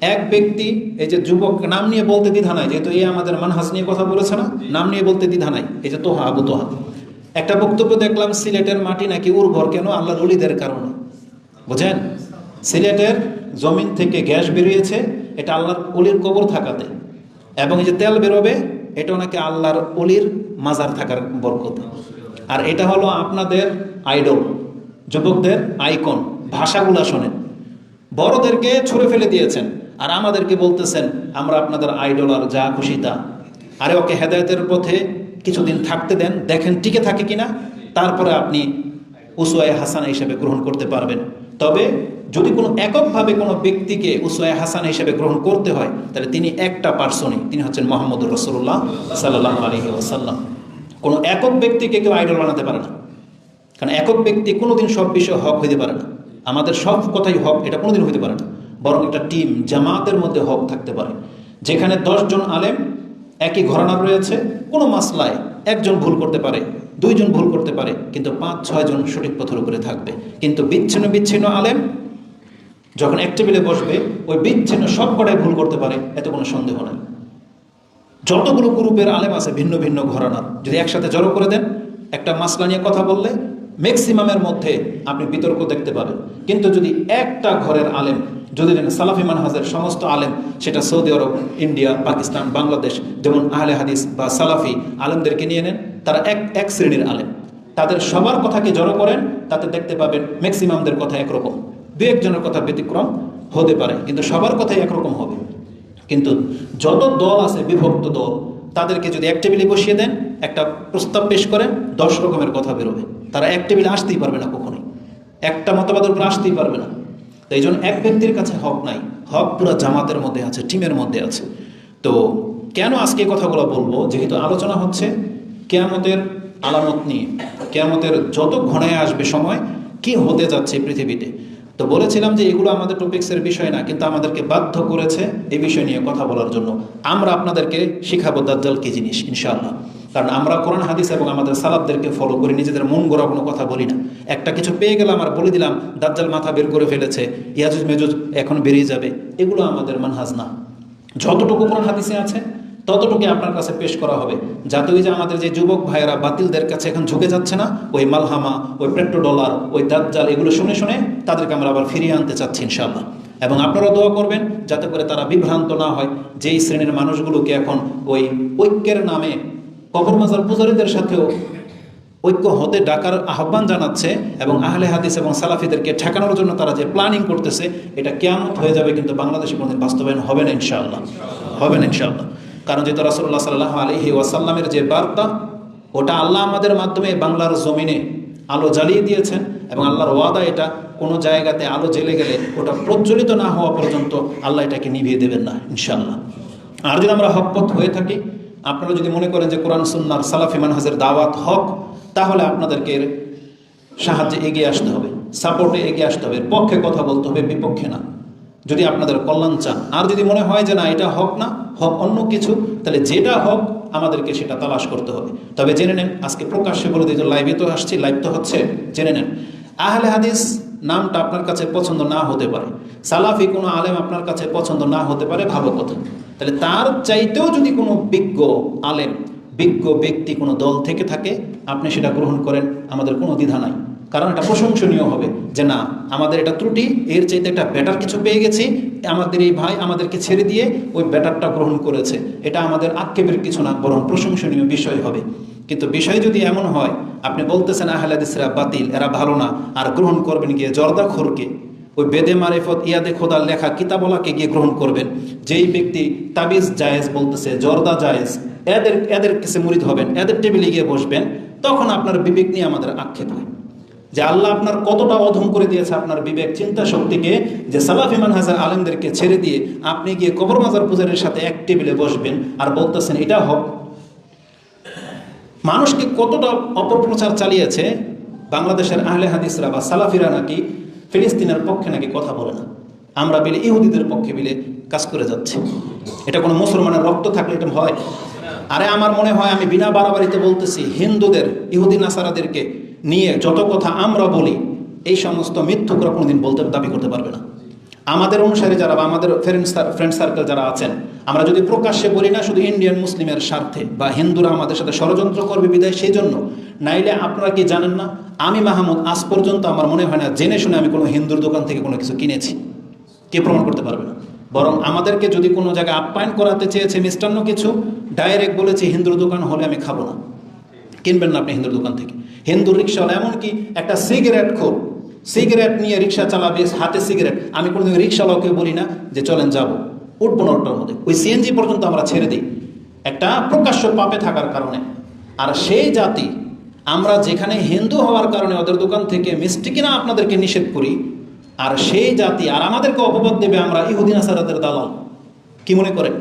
এক ব্যক্তি এই যে যুবক নাম নিয়ে বলতে দ্বিধা নাই যেহেতু এই আমাদের মানহাস নিয়ে কথা বলেছে না নাম নিয়ে বলতে দ্বিধা নাই এই যে তোহা আবু তোহা। একটা বক্তব্য দেখলাম সিলেটের মাটি নাকি উর্বর কেন? আল্লাহর অলিদের কারণে। বুঝেন? সিলেটের জমিন থেকে গ্যাস বেরিয়েছে এটা আল্লাহর অলির কবর থাকাতে। এবং এই যে তেল বেরোবে এটা নাকি আল্লাহর অলির মাজার থাকার বরকত। আর এটা হলো আপনাদের আইডল যুবকদের আইকন ভাষাগুলা শোনেন। বড়দেরকে ছুঁড়ে ফেলে দিয়েছেন। আর আমাদেরকে বলতেছেন, আমরা আপনাদের আইডল আর যা খুশি তা। আরে ওকে হেদায়তের পথে কিছুদিন থাকতে দেন, দেখেন টিকে থাকে কিনা, তারপরে আপনি উসুয়ায় হাসানা হিসেবে গ্রহণ করতে পারবেন। তবে যদি কোনো এককভাবে কোনো ব্যক্তিকে উসুয়ায় হাসানা হিসেবে গ্রহণ করতে হয়, তাহলে তিনি একটা পার্সনই, তিনি হচ্ছেন মোহাম্মদ রসুল্লাহ সাল্লাহ আলহি ওসাল্লাম কোনো একক ব্যক্তিকে কেউ আইডল বানাতে পারে না। কারণ একক ব্যক্তি কোনোদিন সব বিষয়ে হক হইতে পারে না। আমাদের সব কথাই হক, এটা কোনোদিন হইতে পারে না। বরং একটা টিম, জামাতের মধ্যে হক থাকতে পারে। যেখানে দশজন আলেম, একই ঘরানার রয়েছে, কোনো মাসলায় একজন ভুল করতে পারে, দুইজন ভুল করতে পারে, কিন্তু পাঁচ, ছয়জন সঠিক পথের উপরে থাকবে। কিন্তু বিচ্ছিন্ন বিচ্ছিন্ন আলেম যখন এক টেবিলে বসবে, ওই বিচ্ছিন্ন সব কটাই ভুল করতে পারে, এতে কোনো সন্দেহ নেই। যতগুলো গ্রুপের আলেম আছে, ভিন্ন ভিন্ন ঘরানার, যদি একসাথে জড়ো করে দেন, একটা মাসলা নিয়ে কথা বললে ম্যাক্সিমামের মধ্যে আপনি বিতর্ক দেখতে পাবেন কিন্তু যদি একটা ঘরের আলেম যদি সালাফি মানহাজের সমস্ত আলেম, সেটা সৌদি আরব, ইন্ডিয়া, পাকিস্তান, বাংলাদেশ, যেমন আহলে হাদিস বা সালাফি আলেমদেরকে নিয়ে নেন, তারা এক এক শ্রেণির আলেম। তাদের সবার কথাকে জড়ো করেন? তাতে দেখতে পাবেন ম্যাক্সিমামদের কথা একরকম। দু একজনের কথা ব্যতিক্রম হতে পারে, কিন্তু সবার কথাই একরকম হবে। কিন্তু যত দল আছে, বিভক্ত দল, তাদেরকে যদি এক টেবিলে বসিয়ে দেন, একটা প্রস্তাব পেশ করেন, দশ রকমের কথা বেরোবে। তারা এক টেবিলে আসতেই পারবে না কখনোই। একটা মতবাদের উপর আসতেই পারবে না। তো এই জন্য এক ব্যক্তির কাছে হক নাই। হক পুরো জামাতের মধ্যে আছে, টিমের মধ্যে আছে। তো কেন আজকে কথাগুলো বলব? যেহেতু আলোচনা হচ্ছে, কেয়ামতের আলামত নিয়ে, কেয়ামতের যত ঘনায় আসবে সময়, কি হতে যাচ্ছে পৃথিবীতে? তো বলেছিলাম যে এগুলো আমাদের টপিক্সের বিষয় না, কিন্তু আমাদেরকে বাধ্য করেছে এই বিষয় নিয়ে কথা বলার জন্য। আমরা আপনাদেরকে শিখাবো দাজ্জাল কি জিনিস, ইনশাআল্লাহ। কারণ আমরা কোরআন, হাদিস এবং আমাদের সালাবদেরকে ফলো করি, নিজেদের মন গড়া কোনো কথা বলি না। একটা কিছু পেয়ে গেলাম আর বলে দিলাম, দাজ্জাল মাথা বের করে ফেলেছে, ইয়াজুজ মেজুজ এখন বেরিয়ে যাবে, এগুলো আমাদের মানহাজ না। যতটুকু কোরআন, হাদিসে আছে ততটুকু আপনার কাছে পেশ করা হবে। যাতে ওই যে আমাদের যে যুবক ভাইয়েরা বাতিলদের কাছে এখন ঝুঁকে যাচ্ছে না, ওই মালহামা, ওই পেট্রো ডলার ওই দাজ্জাল, এগুলো শুনে শুনে তাদেরকে আমরা আবার ফিরিয়ে আনতে চাচ্ছি ইনশাল্লাহ এবং আপনারা দোয়া করবেন, যাতে করে তারা বিভ্রান্ত না হয়। যেই শ্রেণির মানুষগুলোকে এখন ওই ঐক্যের নামে কবর মাজার পূজারীদের সাথেও ঐক্য হতে ডাকার আহ্বান জানাচ্ছে এবং আহলে হাদিস এবং সালাফিদেরকে ঠেকানোর জন্য তারা যে প্ল্যানিং করতেছে, এটা কেমন হয়ে যাবে কিন্তু বাংলাদেশে কোনোদিন বাস্তবায়ন হবে না ইনশাআল্লাহ। হবে না ইনশাআল্লাহ। কারণ যেহেতু রাসুল্লাহ সাল্লাহ আলহি ওয়াসাল্লামের যে বার্তা, ওটা আল্লাহ আমাদের মাধ্যমে বাংলার জমিনে আলো জ্বালিয়ে দিয়েছেন এবং আল্লাহর ওয়াদা এটা, কোনো জায়গাতে আলো জ্বেলে গেলে ওটা প্রজ্বলিত না হওয়া পর্যন্ত আল্লাহ এটাকে নিভিয়ে দেবেন না ইনশাআল্লাহ। আর যদি আমরা হকপথ হয়ে থাকি আপনারা যদি মনে করেন যে কোরআন সুন্নার সালাফি, মানহাজের দাওয়াত হক, তাহলে আপনাদেরকে সাহায্যে এগিয়ে আসতে হবে, সাপোর্টে এগিয়ে আসতে হবে পক্ষে কথা বলতে হবে, বিপক্ষে না। যদি আপনাদের কল্যাণ চান। আর যদি মনে হয় যে না, এটা হক না, হক অন্য কিছু, তাহলে যেটা হক, আমাদেরকে সেটা তালাশ করতে হবে। তবে জেনে নেন, আজকে প্রকাশ্যে বলে দিই যে লাইভে তো আসছি লাইভ তো হচ্ছে, জেনে নেন। আহলে হাদিস নামটা আপনার কাছে পছন্দ না হতে পারে। সালাফি কোনো আলেম আপনার কাছে পছন্দ না হতে পারে, ভালো কথা। তাহলে তার চাইতেও যদি কোনো বিজ্ঞ আলেম, বিজ্ঞ ব্যক্তি কোনো দল থেকে থাকে, আপনি সেটা গ্রহণ করেন, আমাদের কোনো দ্বিধা নাই। কারণ এটা প্রশংসনীয় হবে যে না, আমাদের এটা ত্রুটি, এর চাইতে একটা ব্যাটার কিছু পেয়ে গেছি, আমাদের এই ভাই আমাদেরকে ছেড়ে দিয়ে ওই ব্যাটারটা গ্রহণ করেছে। এটা আমাদের আক্ষেপের কিছু না, বরং প্রশংসনীয় বিষয় হবে। কিন্তু বিষয় যদি এমন হয়, আপনি বলতেছেন আহলাদিসরা বাতিল, এরা ভালো না, আর গ্রহণ করবেন গিয়ে জর্দা খোরকে। ওই বেদে মারেফত, ইয়াদে খোদার লেখা কিতাবলাকে গিয়ে গ্রহণ করবেন। যেই ব্যক্তি তাবিজ জায়েজ বলতেছে, জর্দা জায়েজ, এদের এদের কাছে মুরিদ হবেন, এদের টেবিলে গিয়ে বসবেন, তখন আপনার বিবেক নিয়ে আমাদের আক্ষেপ হয়। যে আল্লাহ আপনার কতটা অধম করে দিয়েছে আপনার বিবেক চিন্তা শক্তিকে, যে সালাফি মানহাজার আলেমদেরকে ছেড়ে দিয়ে আপনি গিয়ে কবর মাজার পূজারের সাথে এক টেবিলে বসবেন আর বলতেছেন, এটা হোক। মানুষকে কতটা অপপ্রচার চালিয়েছে বাংলাদেশের আহলে হাদিসরা বা সালাফিরা নাকি ফিলিস্তিনের পক্ষে নাকি কথা বলে না। আমরা বিলে ইহুদিদের পক্ষে বিলে কাজ করে যাচ্ছি। এটা কোনো মুসলমানের রক্ত থাকলে এটা হয়? আরে আমার মনে হয় আমি বিনা বাড়াবাড়িতে বলতেছি, হিন্দুদের, ইহুদি, নাসারাদেরকে নিয়ে যত কথা আমরা বলি, এই সমস্ত মিথ্যুকরা কোনোদিন বলতে, দাবি করতে পারবে না। আমাদের অনুসারে যারা বা আমাদের ফ্রেন্ড ফ্রেন্ড সার্কেল যারা আছেন, আমরা যদি প্রকাশ্যে বলি না শুধু ইন্ডিয়ান মুসলিমের স্বার্থে, বা হিন্দুরা আমাদের সাথে ষড়যন্ত্র করবে বিদায়, সেই জন্য, নাইলে আপনারা কি জানেন না, আমি মাহমুদ, আজ পর্যন্ত আমার মনে হয় না, জেনে শুনে আমি কোনো হিন্দুর দোকান থেকে কোনো কিছু কিনেছি। কে প্রমাণ করতে পারবে না? বরং আমাদেরকে যদি কোনো জায়গায় আপ্যায়ন করাতে চেয়েছে মিষ্টান্ন কিছু, ডাইরেক্ট বলেছি, হিন্দুর দোকান হলে আমি খাব না। কিনবেন না আপনি হিন্দুর দোকান থেকে। হিন্দু রিক্সাওয়ালা এমনকি একটা সিগারেট খোর, সিগারেট নিয়ে রিক্সা চালাবে, হাতে সিগারেট। আমি কোনোদিন রিক্সাওয়ালাকে বলি না যে, চলেন, যাব। উঠবো না ওটার মধ্যে। ওই সিএনজি পর্যন্ত আমরা ছেড়ে দিই। একটা প্রকাশ্য পাপে থাকার কারণে। আর সেই জাতি, আমরা যেখানে হিন্দু হওয়ার কারণে ওদের দোকান থেকে মিষ্টি কিনা আপনাদেরকে নিষেধ করি আর সেই জাতি আর আমাদেরকে অপবাদ দেবে আমরা ইহুদিন আসারাদের দালাল। কি মনে করেন?